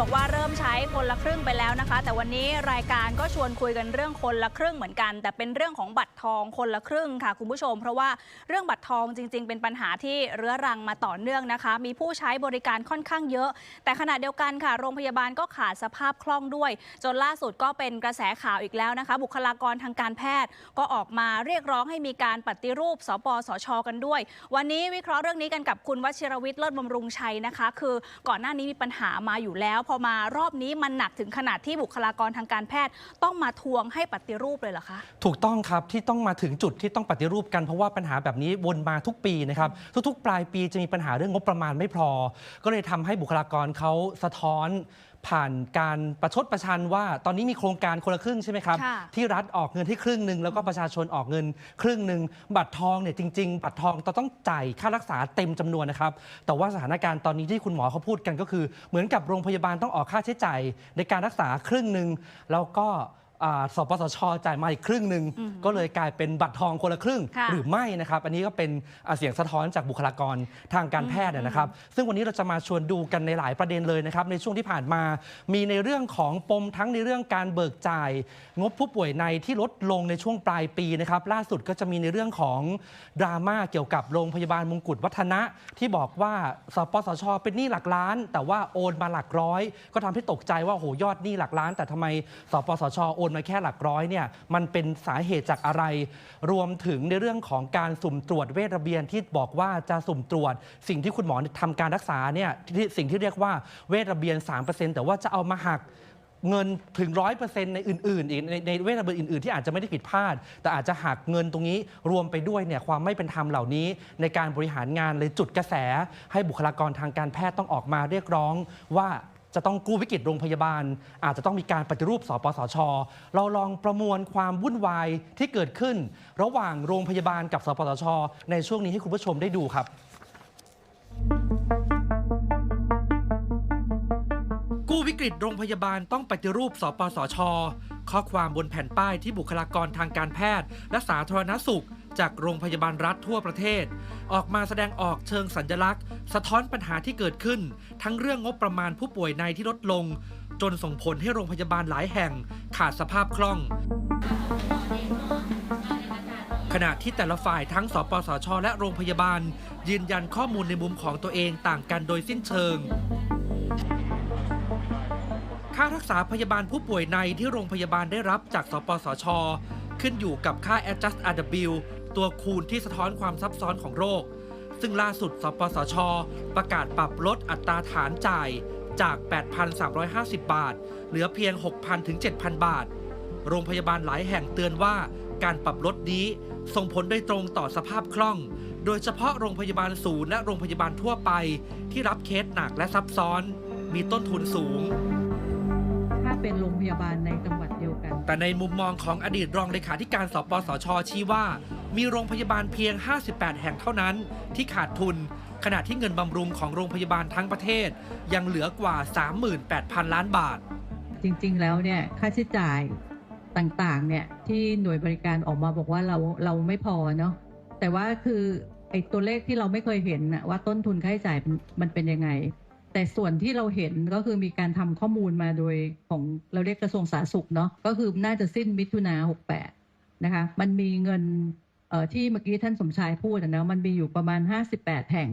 บอกว่าเริ่มใช้คนละครึ่งไปแล้วนะคะ แต่วันนี้รายการก็ชวนคุยกันเรื่องคนละครึ่งเหมือนกัน แต่เป็นเรื่องของบัตรทองคนละครึ่งค่ะคุณผู้ชม เพราะว่าเรื่องบัตรทองจริง ๆ เป็นปัญหาที่เรื้อรังมาต่อเนื่องนะคะ มีผู้ใช้บริการค่อนข้างเยอะ แต่ขณะเดียวกันค่ะ โรงพยาบาลก็ขาดสภาพคล่องด้วย จนล่าสุดก็เป็นกระแสข่าวอีกแล้วนะคะ บุคลากรทางการแพทย์ก็ออกมาเรียกร้องให้มีการปฏิรูป สปสช กันด้วย วันนี้วิเคราะห์เรื่องนี้กันกับคุณวชิรวิทย์เลิศบำรุงชัยนะคะ คือก่อนหน้านี้มีปัญหามาอยู่แล้วพอมารอบนี้มันหนักถึงขนาดที่บุคลากรทางการแพทย์ ต้องมาทวงให้ปฏิรูปเลยเหรอคะ ถูกต้องครับที่ต้องมาถึงจุดที่ต้องปฏิรูปกันเพราะว่าปัญหาแบบนี้วนมาทุกปีนะครับทุกๆ ปลายปีจะมีปัญหาเรื่องงบประมาณไม่พอ ก็เลยทำให้บุคลากรเขาสะท้อน ผ่านการประชดประชันว่า ตอนนี้มีโครงการคนละครึ่งใช่ไหมครับ ค่ะที่รัฐออกเงินให้ครึ่งหนึ่งแล้วก็ประชาชนออกเงินครึ่งหนึ่งบัตรทองเนี่ยจริง ๆ บัตรทองต้องจ่ายค่ารักษาเต็มจำนวนนะครับ แต่ว่าสถานการณ์ตอนนี้ที่คุณหมอเขาพูดกันก็คือ เหมือนกับโรงพยาบาลต้องออกค่าใช้จ่ายในการรักษาครึ่งหนึ่งแล้วก็อ่า สปสชจ่ายมาอีกครึ่งหนึ่งอืมก็เลยกลายเป็นบัตรทองคนละครึ่งค่ะหรือไม่นะครับ อันนี้ก็เป็นอ่าเสียงสะท้อนจากบุคลากรทางการแพทย์นะครับ ซึ่งวันนี้เราจะมาชวนดูกันในหลายประเด็นเลยนะครับ ในช่วงที่ผ่านมา มีในเรื่องของปมทั้งในเรื่องการเบิกจ่าย งบผู้ป่วยในที่ลดลงในช่วงปลายปีนะครับ ล่าสุดก็จะมีในเรื่องของดราม่าเกี่ยวกับโรงพยาบาลมงกุฎวัฒนะ ที่บอกว่าสปสช เป็นหนี้หลักล้าน แต่ว่าโอนมาหลักร้อย ก็ทำให้ตกใจว่าโอ้โหยอดหนี้หลักล้าน แต่ทำไมสปสชโอนมาแค่หลักร้อยเนี่ยมันเป็นสาเหตุจากอะไร รวมถึงในเรื่องของการสุ่มตรวจเวชระเบียนที่บอกว่าจะสุ่มตรวจ สิ่งที่คุณหมอทำการรักษาเนี่ยที่สิ่งที่เรียกว่าเวชระเบียน 3%แต่ว่าจะเอามาหักเงินถึงร้อยเปอร์เซ็นต์ในอื่นๆอีกในในเวทระเบียนอื่นๆ ที่อาจจะไม่ได้ผิดพลาด แต่อาจจะหักเงินตรงนี้รวมไปด้วยเนี่ยความไม่เป็นธรรมเหล่านี้ ในการบริหารงานเลยจุดกระแส ให้บุคลากรทางการแพทย์ต้องออกมาเรียกร้องว่า จะต้องกู้วิกฤตโรงพยาบาล อาจจะต้องมีการปฏิรูปสปสช เราลองประมวลความวุ่นวายที่เกิดขึ้น ระหว่างโรงพยาบาลกับสปสช ในช่วงนี้ให้คุณผู้ชมได้ดูครับกู้วิกฤตโรงพยาบาลต้องปฏิรูปสปสช ข้อความบนแผ่นป้ายที่บุคลากรทางการแพทย์ และสาธารณสุข จากโรงพยาบาลรัฐทั่วประเทศ ออกมาแสดงออกเชิงสัญลักษณ์ สะท้อนปัญหาที่เกิดขึ้น ทั้งเรื่องงบประมาณผู้ป่วยในที่ลดลง จนส่งผลให้โรงพยาบาลหลายแห่งขาดสภาพคล่อง ขณะที่แต่ละฝ่ายทั้งสปสช และโรงพยาบาล ยืนยันข้อมูลในมุมของตัวเองต่างกันโดยสิ้นเชิงค่ารักษาพยาบาลผู้ป่วยในที่โรงพยาบาลได้รับจากสปสช ขึ้นอยู่กับค่า Adjust RW ตัวคูณที่สะท้อนความซับซ้อนของโรค ซึ่งล่าสุดสปสช ประกาศปรับลดอัตราฐานจ่ายจาก 8,350 บาท เหลือเพียง 6,000 ถึง 7,000 บาท โรงพยาบาลหลายแห่งเตือนว่าการปรับลดนี้ส่งผลโดยตรงต่อสภาพคล่อง โดยเฉพาะโรงพยาบาลศูนย์และโรงพยาบาลทั่วไป ที่รับเคสหนักและซับซ้อน มีต้นทุนสูง เป็นโรงพยาบาลในจังหวัดเดียวกัน แต่ในมุมมองของอดีตรองเลขาธิการสปสช ชี้ว่า มีโรงพยาบาลเพียง 58 แห่งเท่านั้น ที่ขาดทุน ขณะที่เงินบำรุงของโรงพยาบาลทั้งประเทศ ยังเหลือกว่า 38,000 ล้านบาท จริง ๆ แล้วเนี่ยค่าใช้จ่ายต่างๆเนี่ยที่หน่วยบริการออกมาบอกว่าเราเราไม่พอเนาะแต่ว่าคือไอ้ตัวเลขที่เราไม่เคยเห็นนะว่าต้นทุนค่าใช้จ่ายมันมันเป็นยังไง แต่ส่วนที่เราเห็นก็คือมีการทำข้อมูลมาโดยของเราเรียกกระทรวงสาธารณสุขเนาะก็คือน่าจะสิ้นมิถุนา68นะคะมันมีเงินที่เมื่อกี้ท่านสมชายพูดนะมันมีอยู่ประมาณ58แห่ง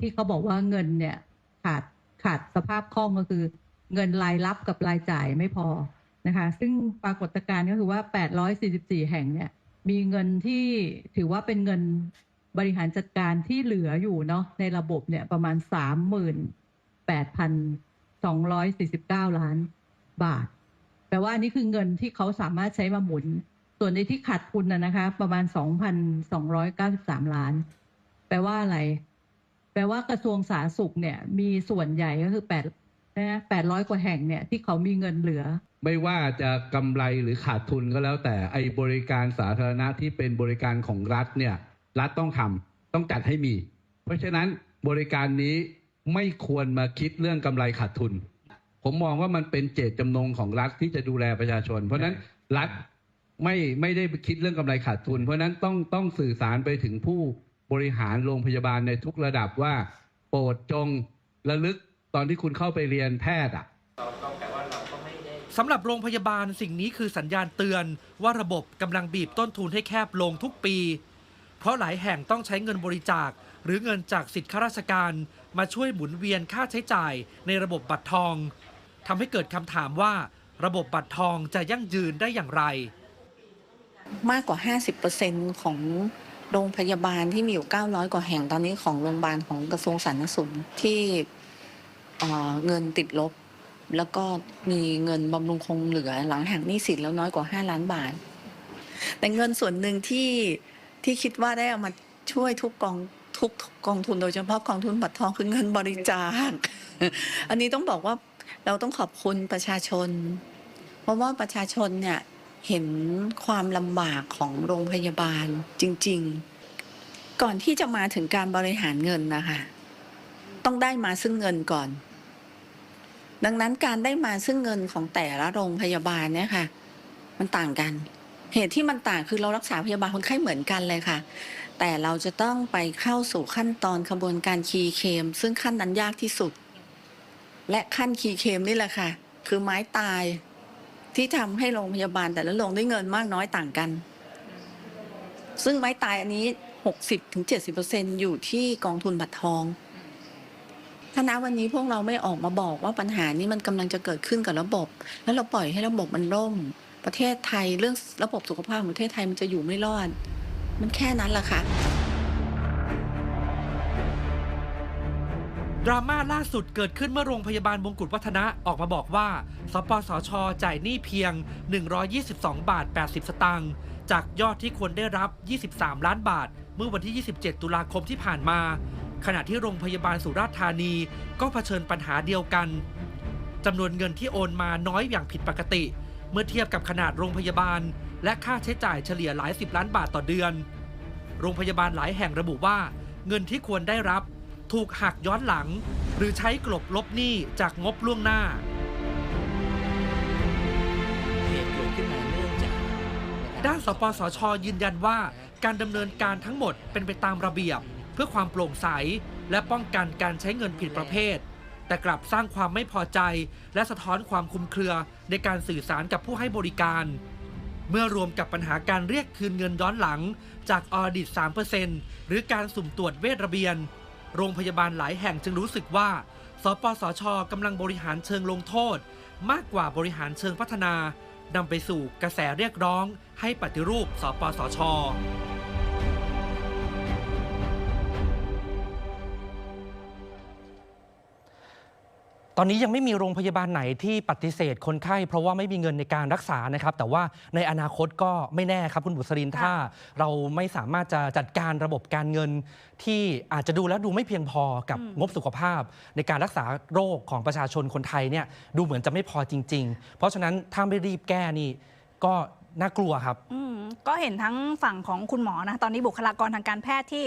ที่เขาบอกว่าเงินเนี่ยขาดขาดสภาพคล่องก็คือ เงินรายรับกับรายจ่ายไม่พอนะคะซึ่งปรากฏการณ์ก็คือว่า 844 แห่งเนี่ยมีเงินที่ถือว่าเป็นเงินบริหารจัดการที่เหลืออยู่เนาะในระบบเนี่ยประมาณ 8,249 ล้านบาท แปลว่านนี้คือเงินที่เขาสามารถใช้มาหมุน ส่วนในที่ขาดทุนนะนะคะ ประมาณ 2,293 ล้าน แปลว่าอะไร แปลว่ากระทรวงสาธารณสุขเนี่ยมีส่วนใหญ่ก็คือ8นะ800 กว่าแห่งเนี่ยที่เขามีเงินเหลือ ไม่ว่าจะกำไรหรือขาดทุนก็แล้วแต่ไอ้บริการสาธารณะที่เป็นบริการของรัฐเนี่ยรัฐต้องทำต้องจัดให้มี เพราะฉะนั้นบริการนี้ ไม่ควรมาคิดเรื่องกำไรขาดทุน ผมมองว่ามันเป็นเจตจำนงของรัฐที่จะดูแลประชาชน เพราะฉะนั้นรัฐไม่ไม่ได้คิดเรื่องกำไรขาดทุน เพราะฉะนั้นต้องต้องสื่อสารไปถึงผู้บริหารโรงพยาบาลในทุกระดับว่า โปรดจงระลึกตอนที่คุณเข้าไปเรียนแพทย์อะสำหรับโรงพยาบาลสิ่งนี้คือสัญญาณเตือนว่าระบบกำลังบีบต้นทุนให้แคบลงทุกปี เพราะหลายแห่งต้องใช้เงินบริจาค หรือเงินจากสิทธิข้าราชการ มาช่วยหมุนเวียนค่าใช้จ่ายในระบบบัตรทองทำให้เกิดคำถามว่า ระบบบัตรทองจะยั่งยืนได้อย่างไร มากกว่า 50%ของโรงพยาบาลที่มีอยู่ 900 กว่าแห่งตอนนี้ของโรงพยาบาลของกระทรวงสาธารณสุขที่เเงินติดลบ แล้วก็มีเงินบำรุงคงเหลือหลังหักหนี้สินแล้วน้อยกว่า 5 ล้านบาท แต่เงินส่วนหนึ่งที่ที่คิดว่าได้เอามาช่วยทุกกอง ทุกกองทุนโดยเฉพาะกองทุนบัตรทองคือเงินบริจาค อันนี้ต้องบอกว่าเราต้องขอบคุณประชาชน เพราะว่าประชาชนเนี่ยเห็นความลำบากของโรงพยาบาลจริง ๆ ก่อนที่จะมาถึงการบริหารเงินนะคะต้องได้มาซึ่งเงินก่อน ดังนั้นการได้มาซึ่งเงินของแต่ละโรงพยาบาลเนี่ยค่ะ มันต่างกัน เหตุที่มันต่างคือเรารักษาพยาบาลคนไข้เหมือนกันเลยค่ะ แต่เราจะต้องไปเข้าสู่ขั้นตอนขบวนการคีย์เคม ซึ่งขั้นนั้นยากที่สุด และขั้นคีย์เคมนี่แหละค่ะ คือไม้ตายที่ทำให้โรงพยาบาลแต่ละโรงได้เงินมากน้อยต่างกัน ซึ่งไม้ตายอันนี้ 60-70%อยู่ที่กองทุนบัตรทอง ถ้าณวันนี้พวกเราไม่ออกมาบอกว่าปัญหานี้มันกำลังจะเกิดขึ้นกับระบบ แล้วเราปล่อยให้ระบบมันล่ม ประเทศไทยเรื่องระบบสุขภาพของประเทศไทยมันจะอยู่ไม่รอด มันแค่นั้นแหละค่ะ ดราม่าล่าสุดเกิดขึ้นเมื่อโรงพยาบาลมงกุฎวัฒนะออกมาบอกว่า สปสช จ่ายหนี้เพียง 122 บาท 80 สตางค์ จากยอดที่ควรได้รับ 23 ล้านบาท เมื่อวันที่ 27 ตุลาคมที่ผ่านมา ขณะที่โรงพยาบาลสุราษฎร์ธานีก็เผชิญปัญหาเดียวกัน จำนวนเงินที่โอนมาน้อยอย่างผิดปกติ เมื่อเทียบกับขนาดโรงพยาบาล และค่าใช้จ่ายเฉลี่ยหลายสิบล้านบาทต่อเดือน โรงพยาบาลหลายแห่งระบุว่า เงินที่ควรได้รับ ถูกหักย้อนหลัง หรือใช้กลบลบหนี้จากงบล่วงหน้าเหตุเกิดขึ้นมาเนื่องจากด้านสปสช ยืนยันว่าการดำเนินการทั้งหมดเป็นไปตามระเบียบ เพื่อความโปร่งใส และป้องกันการใช้เงินผิดประเภท แต่กลับสร้างความไม่พอใจ และสะท้อนความคลุมเครือในการสื่อสารกับผู้ให้บริการ เมื่อรวมกับปัญหาการเรียกคืนเงินย้อนหลัง จากออดิต 3%หรือการสุ่มตรวจเวทระเบียน โรงพยาบาลหลายแห่งจึงรู้สึกว่า สปสชกำลังบริหารเชิงลงโทษ มากกว่าบริหารเชิงพัฒนานำไปสู่กระแสเรียกร้อง ให้ปฏิรูป สปสช ตอนนี้ยังไม่มีโรงพยาบาลไหนที่ปฏิเสธคนไข้ เพราะว่าไม่มีเงินในการรักษานะครับ แต่ว่าในอนาคตก็ไม่แน่ครับคุณบุษรินค่ะถ้า เราไม่สามารถจะจัดการระบบการเงิน ที่อาจจะดูแล้วดูไม่เพียงพอกับอืมงบสุขภาพ ในการรักษาโรคของประชาชนคนไทยเนี่ยดูเหมือนจะไม่พอจริง ๆ เพราะฉะนั้นถ้าไม่รีบแก้นี่ก็น่ากลัวครับอืมก็เห็นทั้งฝั่งของคุณหมอนะ ตอนนี้บุคลากรทางการแพทย์ที่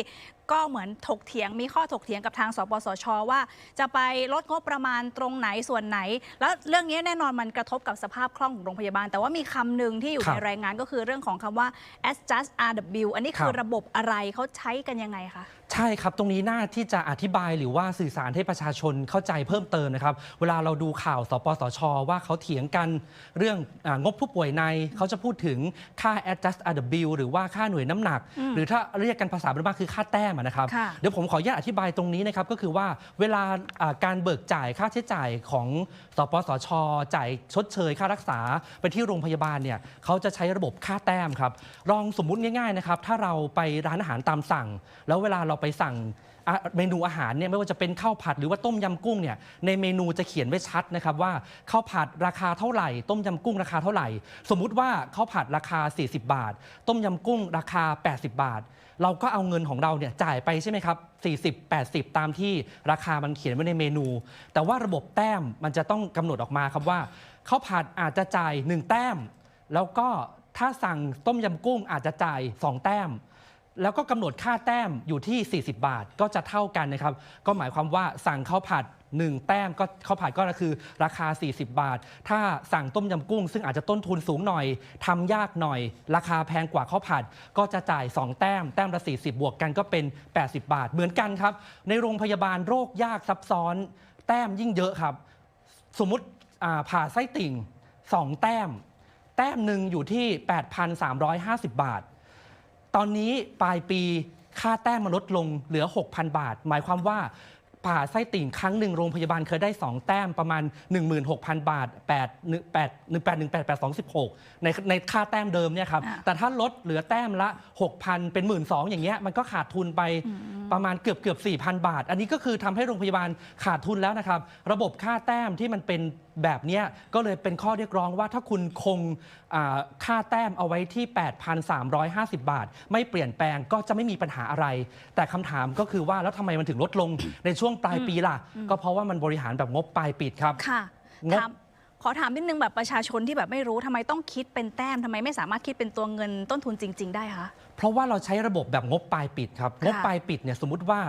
ก็เหมือนถกเถียงมีข้อถกเถียงกับทางสปสช ว่าจะไปลดงบประมาณตรงไหนส่วนไหน แล้วเรื่องนี้แน่นอนมันกระทบกับสภาพคล่องของโรงพยาบาล แต่ว่ามีคำหนึ่งที่อยู่ครับในรายงานก็คือเรื่องของคำว่า adjust RW อันนี้คือครับระบบอะไรเขาใช้กันยังไงคะใช่ครับ ตรงนี้น่าที่จะอธิบายหรือว่าสื่อสารให้ประชาชนเข้าใจเพิ่มเติมนะครับ เวลาเราดูข่าวสปสช ว่าเขาเถียงกันเรื่องอางบผู้ป่วยในเขาจะพูดถึงค่า adjust RW หรือว่าค่าหน่วยน้ำหนักอืมหรือถ้าเรียกกันภาษาบ้านๆคือค่าแต้มอะนะครับค่ะเดี๋ยวผมขออนุญาตอธิบายตรงนี้นะครับก็คือว่าเวลาอ่าการเบิกจ่ายค่าใช้จ่ายของสปสช จ่ายชดเชยค่ารักษาไปที่โรงพยาบาลเนี่ยเขาจะใช้ระบบค่าแต้มครับลองสมมุติง่ายๆนะครับถ้าเราไปร้านอาหารตามสั่ง แล้วเวลาเราไปสั่ง อะเมนูอาหารเนี่ยไม่ว่าจะเป็นข้าวผัดหรือว่าต้มยำกุ้งเนี่ยในเมนูจะเขียนไว้ชัดนะครับว่าข้าวผัดราคาเท่าไหร่ ต้มยำกุ้งราคาเท่าไหร่ สมมุติว่าข้าวผัดราคา 40 บาท ต้มยำกุ้งราคา 80 บาท เราก็เอาเงินของเราเนี่ยจ่ายไปใช่ไหมครับ40 80 ตามที่ราคามันเขียนไว้ในเมนู แต่ว่าระบบแต้มมันจะต้องกำหนดออกมาครับว่าข้าวผัดอาจจะจ่าย 1 แต้ม แล้วก็ถ้าสั่งต้มยำกุ้งอาจจะจ่าย 2 แต้ม แล้วก็กำหนดค่าแต้มอยู่ที่ 40 บาทก็จะเท่ากันนะครับ ก็หมายความว่าสั่งข้าวผัด 1 แต้มก็ข้าวผัดก็คือราคา 40 บาท ถ้าสั่งต้มยำกุ้ง ซึ่งอาจจะต้นทุนสูงหน่อยทำยากหน่อย ราคาแพงกว่าข้าวผัด ก็จะจ่าย 2 แต้ม แต้มละ 40 บวกกันก็เป็น 80 บาท เหมือนกันครับ ในโรงพยาบาลโรคยากซับซ้อน แต้มยิ่งเยอะครับ สมมติผ่าไส้ติ่ง 2 แต้ม แต้มหนึ่งอยู่ที่ 8,350 บาท ตอนนี้ปลายปีค่าแต้มมันลดลงเหลือ 6,000 บาท หมายความว่าผ่าไส้ติ่งครั้งหนึ่งโรงพยาบาลเคยได้ 2 แต้มประมาณ 16,000 บาท 8 8 1 8 1 8 8 2 6ในในค่าแต้มเดิมเนี่ยครับ แต่ถ้าลดเหลือแต้มละ 6,000 เป็น 1 2ื่นอย่างเงี้ยมันก็ขาดทุนไปประมาณเกือบเกือบ4,000 บาท อันนี้ก็คือทำให้โรงพยาบาลขาดทุนแล้วนะครับ ระบบค่าแต้มที่มันเป็น แบบเนี้ยก็เลยเป็นข้อเรียกร้องว่าถ้าคุณคงอ่าค่าแต้มเอาไว้ที่ 8,350 บาท ไม่เปลี่ยนแปลงก็จะไม่มีปัญหาอะไร แต่คำถามก็คือว่าแล้วทำไมมันถึงลดลงในช่วงปลายปีล่ะ ก็เพราะว่ามันบริหารแบบงบปลายปิดครับค่ะงบถามขอถามนิดนึงแบบประชาชนที่แบบไม่รู้ทำไมต้องคิดเป็นแต้มทำไมไม่สามารถคิดเป็นตัวเงินต้นทุนจริง ๆ ได้คะเพราะว่าเราใช้ระบบแบบงบปลายปิดครับค่ะงบปลายปิดเนี่ยสมมุติว่า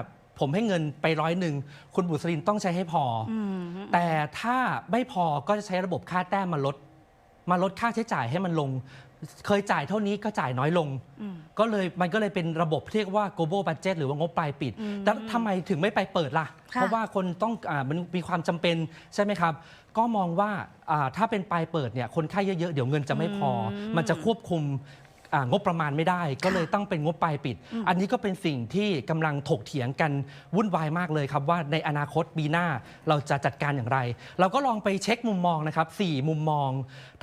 ผมให้เงินไปร้อยหนึ่งคุณบุษรินต้องใช้ให้พอออืมแต่ถ้าไม่พอก็จะใช้ระบบค่าแต้มมาลด มาลดค่าใช้จ่ายให้มันลง เคยจ่ายเท่านี้ก็จ่ายน้อยลงอืมก็เลยมันก็เลยเป็นระบบเรียกว่า global budget หรือว่างบปลายปิดอืมแล้วทำไมถึงไม่ไปเปิดล่ะค่ะเพราะว่าคนต้องอามันมีความจำเป็นใช่ไหมครับ ก็มองว่าอ่าถ้าเป็นปลายเปิดเนี่ยคนไข้เยอะๆ เดี๋ยวเงินจะไม่พออมมันจะควบคุมอ่า งบประมาณไม่ได้ ก็เลยต้องเป็นงบปลายปิดอืมอันนี้ก็เป็นสิ่งที่กำลังถกเถียงกันวุ่นวายมากเลยครับ ว่าในอนาคตปีหน้าเราจะจัดการอย่างไร เราก็ลองไปเช็คมุมมองนะครับสี่มุมมอง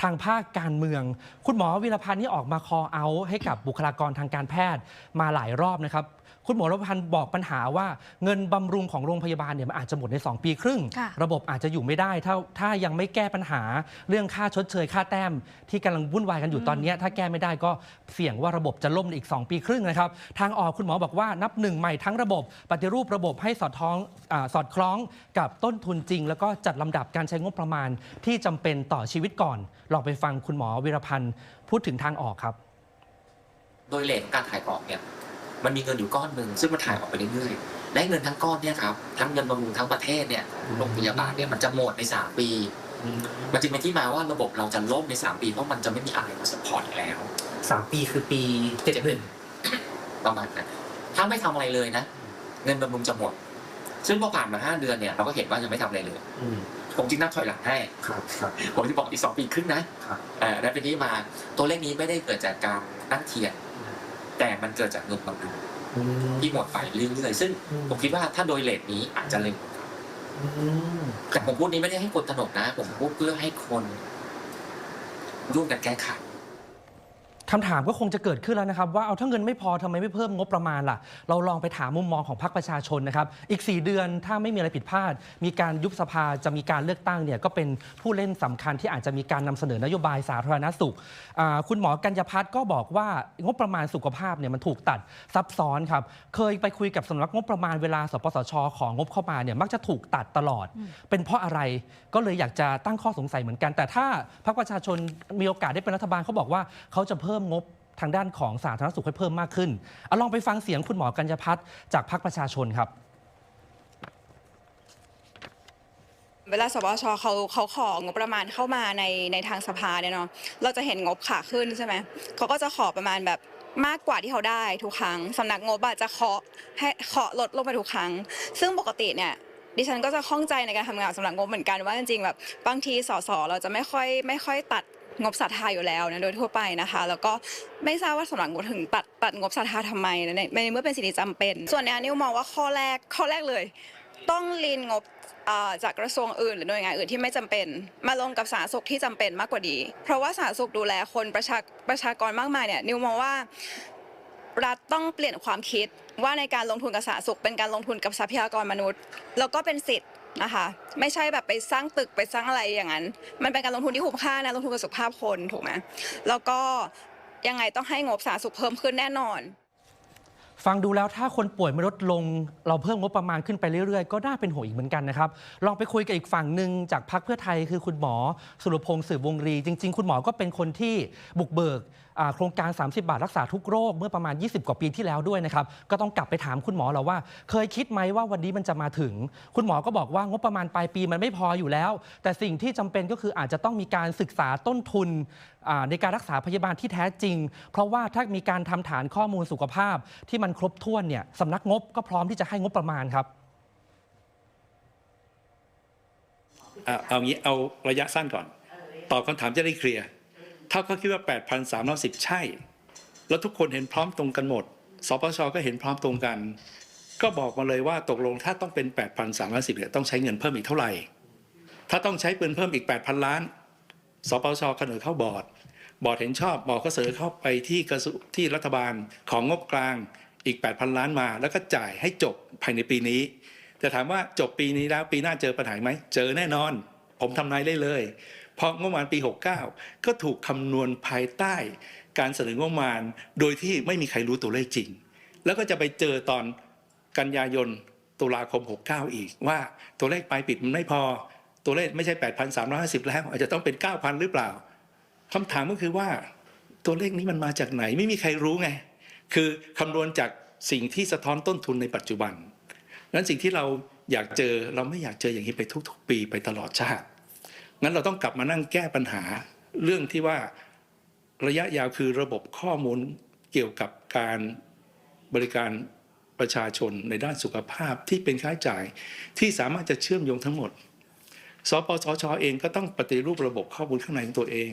ทางภาคการเมือง คุณหมอวิรพันธ์นี่ออกมาคอเอาให้กับบุคลากรทางการแพทย์มาหลายรอบนะครับ คุณหมอวิรพันธ์บอกปัญหาว่าเงินบำรุงของโรงพยาบาลเนี่ยมันอาจจะหมดใน 2 ปีครึ่ง ค่ะ ระบบอาจจะอยู่ไม่ได้ ถ้าถ้ายังไม่แก้ปัญหาเรื่องค่าชดเชยค่าแต้ม ที่กำลังวุ่นวายกันอยู่ตอนเนี้ยถ้าแก้ไม่ได้ก็เสี่ยงว่าระบบจะล่มในอีก 2 ปีครึ่งนะครับ ทางออกคุณหมอบอกว่านับหนึ่งใหม่ทั้งระบบ ปฏิรูประบบให้สอดท้องอาสอดคล้องกับต้นทุนจริง แล้วก็จัดลำดับการใช้งบประมาณที่จำเป็นต่อชีวิตก่อน ลองไปฟังคุณหมอวิรพันธ์พูดถึงทางออกครับ โดยเลทของการถ่ายออกเนี่ย มันมีเงินอยู่ก้อนหนึ่งซึ่งมันถ่ายออกไปเรื่อยๆและเงินทั้งก้อนเนี่ยครับทั้งเงินบำรุงทั้งประเทศเนี่ยโรงพยาบาลเนี่ยมันจะหมดใน3ปี มันจึงเป็นที่มาว่าระบบเราจะล่มใน3ปีเพราะมันจะไม่มีอะไรมาสปอร์ตอีกแล้วสามปีคือปีเจ็ดหนึ่งประมาณนั้นถ้าไม่ทำอะไรเลยนะ เงินบำรุงจะหมด ซึ่งพอผ่านมาห้าเดือนเนี่ยเราก็เห็นว่ายังไม่ทำอะไรเลยผมจึงนับถอยหลังให้ครับครับผมจะบอกอีกสองปีครึ่งนะครับเอ่อและเป็นที่มาตัวเลขนี้ไม่ได้เกิดจากการนั่งเทียน แต่มันเกิดจากเงินบำรุงอืมที่หมดไปเรื่อยๆซึ่งอืมผมคิดว่าถ้าโดยเลทนี้อาจจะเร็วอืมแต่ผมพูดนี้ไม่ได้ให้คนตระหนกนะ ผมพูดเพื่อให้คนร่วมกันแก้ไข คำถามก็คงจะเกิดขึ้นแล้วนะครับ ว่าเอาถ้าเงินไม่พอทำไมไม่เพิ่มงบประมาณล่ะ เราลองไปถามมุมมองของพรรคประชาชนนะครับ อีก 4 เดือนถ้าไม่มีอะไรผิดพลาด มีการยุบสภาจะมีการเลือกตั้งเนี่ยก็เป็นผู้เล่นสำคัญที่อาจจะมีการนำเสนอนโยบายสาธารณสุขอ่าคุณหมอกัญญาพัฒน์ก็บอกว่างบประมาณสุขภาพเนี่ยมันถูกตัดซับซ้อนครับเคยไปคุยกับสำนักงบประมาณเวลาสปสชของงบเข้ามาเนี่ยมักจะถูกตัดตลอด เป็นเพราะอะไรก็เลยอยากจะตั้งข้อสงสัยเหมือนกัน แต่ถ้าพรรคประชาชนมีโอกาสได้เป็นรัฐบาลเขาบอกว่าเขาจะเพิ่มิ่มงบทางด้านของสาธารณสุขให้เพิ่มมากขึ้นเอาลองไปฟังเสียงคุณหมอกัญญพัฒน์จากพรรคประชาชนครับเวลาสบชเขาเขาของบประมาณเข้ามาในในทางสภาเนี่ยเนาะเราจะเห็นงบขาขึ้นใช่ไหมเขาก็จะขอประมาณแบบมากกว่าที่เขาได้ทุกครั้งสำนักงบจะเคาะให้เคาะลดลงไปทุกครั้ง ซึ่งปกติเนี่ยดิฉันก็จะข้องใจในการทำงานสำนักงบเหมือนกันว่าจริงๆแบบบางทีสสเราจะไม่ค่อยไม่ค่อยตัด งบศรัทธาอยู่แล้วนะโดยทั่วไปนะคะ แล้วก็ไม่ทราบว่าสำนักงบถึงตัดตัดงบศรัทธาทำไมในในเมื่อเป็นสิ่งที่จำเป็น ส่วนนี้นิวมองว่าข้อแรกข้อแรกเลย ต้องลีนงบจากกระทรวงอื่น หรือหน่วยงานอื่นที่ไม่จำเป็น มาลงกับสาธารณสุขที่จำเป็นมากกว่าดี เพราะว่าสาธารณสุขดูแลคนประชาประชากรมากมายเนี่ยนิวมองว่ารัฐต้องเปลี่ยนความคิดว่าในการลงทุนกับสาธารณสุขเป็นการลงทุนกับทรัพยากรมนุษย์ แล้วก็เป็นสิทธิ์ นะคะ ไม่ใช่แบบไปสร้างตึกไปสร้างอะไรอย่างนั้น มันเป็นการลงทุนที่คุ้มค่านะลงทุนกับสุขภาพคนถูกไหมแล้วก็ยังไงต้องให้งบสาธารณสุขเพิ่มขึ้นแน่นอนฟังดูแล้วถ้าคนป่วยไม่ลดลง เราเพิ่มงบประมาณขึ้นไปเรื่อยๆ ก็น่าเป็นห่วงอีกเหมือนกันนะครับ ลองไปคุยกับอีกฝั่งหนึ่งจากพรรคเพื่อไทยคือคุณหมอ สุรพงศ์สืบวงรี จริง ๆ คุณหมอก็เป็นคนที่บุกเบิก โครงการ 30 บาทรักษาทุกโรคเมื่อประมาณ 20 กว่าปีที่แล้วด้วยนะครับ ก็ต้องกลับไปถามคุณหมอแล้วว่า เคยคิดไหมว่าวันนี้มันจะมาถึง คุณหมอก็บอกว่างบประมาณปลายปีมันไม่พออยู่แล้ว แต่สิ่งที่จำเป็นก็คืออาจจะต้องมีการศึกษาต้นทุนในการรักษาพยาบาลที่แท้จริง เพราะว่าถ้ามีการทำฐานข้อมูลสุขภาพที่มันครบถ้วนเนี่ยสำนักงบก็พร้อมที่จะให้งบประมาณครับอะเอางี้เอาระยะสั้นก่อน ตอบคำถามจะได้เคลียร์ ถ้าเขาคิดว่า 8,310 ใช่ แล้วทุกคนเห็นพร้อมตรงกันหมด สปชก็เห็นพร้อมตรงกัน ก็บอกมาเลยว่าตกลงถ้าต้องเป็น 8,310เนี่ยต้องใช้เงินเพิ่มอีกเท่าไหร่ ถ้าต้องใช้เงินเพิ่มอีก 8,000 ล้าน สปชเสนอเข้าบอร์ด บอร์ดเห็นชอบ บอร์ดก็เสนอเข้าไปที่กระทรวงที่รัฐบาลของงบกลางอีก 8,000 ล้านมา แล้วก็จ่ายให้จบภายในปีนี้ แต่ถามว่าจบปีนี้แล้วปีหน้าเจอปัญหาไหม เจอแน่นอน ผมทำนายได้เลย พราะงบประมาณปี 69 ก็ถูกคำนวณภายใต้การเสนองบประมาณ โดยที่ไม่มีใครรู้ตัวเลขจริง แล้วก็จะไปเจอตอนกันยายนตุลาคม 69 อีกว่าตัวเลขปลายปิดมันไม่พอ ตัวเลขไม่ใช่ 8,350 แล้ว อาจจะต้องเป็น 9,000 หรือเปล่าคำถามก็คือว่าตัวเลขนี้มันมาจากไหนไม่มีใครรู้ไง คือคำนวณจากสิ่งที่สะท้อนต้นทุนในปัจจุบันนั้นสิ่งที่เราอยากเจอเราไม่อยากเจออย่างนี้ไปทุก ๆ ปีไปตลอดชาติ งั้นเราต้องกลับมานั่งแก้ปัญหาเรื่องที่ว่าระยะยาวคือระบบข้อมูลเกี่ยวกับการบริการประชาชนในด้านสุขภาพที่เป็นค่าใช้จ่ายที่สามารถจะเชื่อมโยงทั้งหมด สปสชเองก็ต้องปฏิรูประบบข้อมูลข้างในของตัวเอง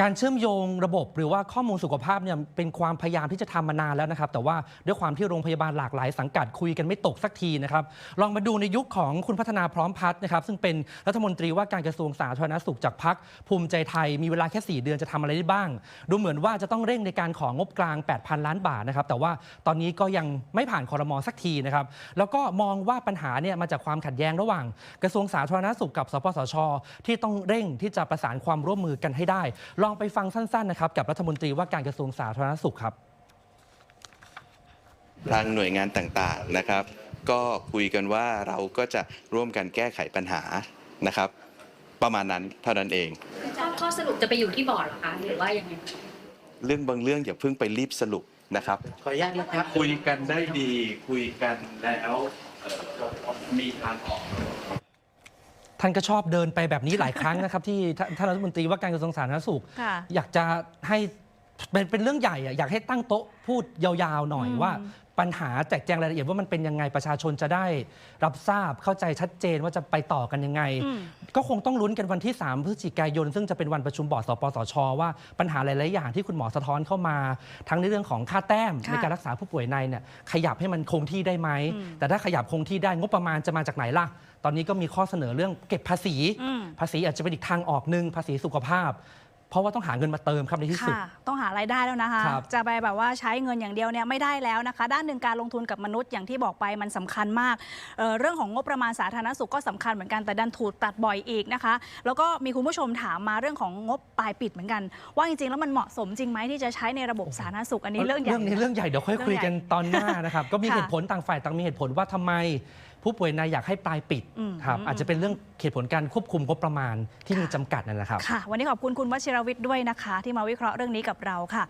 การเชื่อมโยงระบบหรือว่าข้อมูลสุขภาพเนี่ยเป็นความพยายามที่จะทำมานานแล้วนะครับ แต่ว่าด้วยความที่โรงพยาบาลหลากหลายสังกัดคุยกันไม่ตกสักทีนะครับ ลองมาดูในยุคของคุณพัฒนาพร้อมพัฒน์นะครับ ซึ่งเป็นรัฐมนตรีว่าการกระทรวงสาธารณสุขจากพักภูมิใจไทยมีเวลาแค่ 4 เดือนจะทำอะไรได้บ้าง ดูเหมือนว่าจะต้องเร่งในการของงบกลาง 8,000 ล้านบาทนะครับแต่ว่าตอนนี้ก็ยังไม่ผ่านคอรมอสักทีนะครับแล้วก็มองว่าปัญหาเนี่ยมาจากความขัดแย้งระหว่าง กระทรวงสาธารณสุขกับ สปสช ที่ต้องเร่งที่จะประสานความร่วมมือกันให้ได้ลองไปฟังสั้นๆนะครับ กับรัฐมนตรีว่าการกระทรวงสาธารณสุขครับ ทางหน่วยงานต่างๆนะครับ ก็คุยกันว่าเราก็จะร่วมกันแก้ไขปัญหานะครับ ประมาณนั้นเท่านั้นเอง ข้อข้อสรุปจะไปอยู่ที่บอร์ดเหรอคะหรือว่ายังไง เรื่องบางเรื่องอย่าเพิ่งไปรีบสรุปนะครับ ขออนุญาตนะครับคุยกันได้ดีคุยกันแล้วเอ่อมีทางออก ท่านก็ชอบเดินไปแบบนี้หลายครั้งนะครับ ที่ท่านท่านรัฐมนตรีว่าการกระทรวงสาธารณสุข ค่ะ อยากจะให้ เป็นเป็นเรื่องใหญ่อะอยากให้ตั้งโต๊ะพูดยาวๆหน่อยอืม ว่า ปัญหาแจกแจงรายละเอียดว่ามันเป็นยังไงประชาชนจะได้ รับทราบเข้าใจชัดเจนว่าจะไปต่อกันยังไง อืม ก็คงต้องลุ้นกันวันที่ 3 พฤศจิกายน ซึ่งจะเป็นวันประชุมบอร์ดสปสช ว่าปัญหาหลาย ๆ อย่างที่คุณหมอสะท้อนเข้ามา ทั้งในเรื่องของค่าแต้มค่ะในการรักษาผู้ป่วยในเนี่ยขยับให้มันคงที่ได้ไหม อืม แต่ถ้าขยับคงที่ได้งบประมาณจะมาจากไหนล่ะ ตอนนี้ก็มีข้อเสนอเรื่องเก็บภาษี อืม ภาษีอาจจะเป็นอีกทางออกหนึ่งภาษีสุขภาพ เพราะว่าต้องหาเงินมาเติมครับในที่สุด ค่ะ ต้องหารายได้แล้วนะคะ ครับจะไปแบบว่าใช้เงินอย่างเดียวเนี่ยไม่ได้แล้วนะคะ ด้านหนึ่งการลงทุนกับมนุษย์อย่างที่บอกไปมันสำคัญมากเอ่อเรื่องของงบประมาณสาธารณสุขก็สำคัญเหมือนกันแต่ดันถูกตัดบ่อยอีกนะคะ แล้วก็มีคุณผู้ชมถามมาเรื่องของงบปลายปิดเหมือนกัน ว่าจริงๆแล้วมันเหมาะสมจริงไหมที่จะใช้ในระบบสาธารณสุขอันนี้เรื่องใหญ่ เรื่องนี้เรื่องใหญ่เดี๋ยวค่อยคุยกันตอนหน้านะครับ ก็มีค่ะ เหตุผลต่างฝ่ายต่างมีเหตุผลว่าทำไม ผู้ป่วยในอยากให้ปลายปิดอืมครับอืมอาจจะเป็นเรื่องเหตุผลการควบคุมงบประมาณที่มีจำกัดนั่นแหละครับค่ะวันนี้ขอบคุณคุณวชิรวิทย์ด้วยนะคะ ที่มาวิเคราะห์เรื่องนี้กับเราค่ะ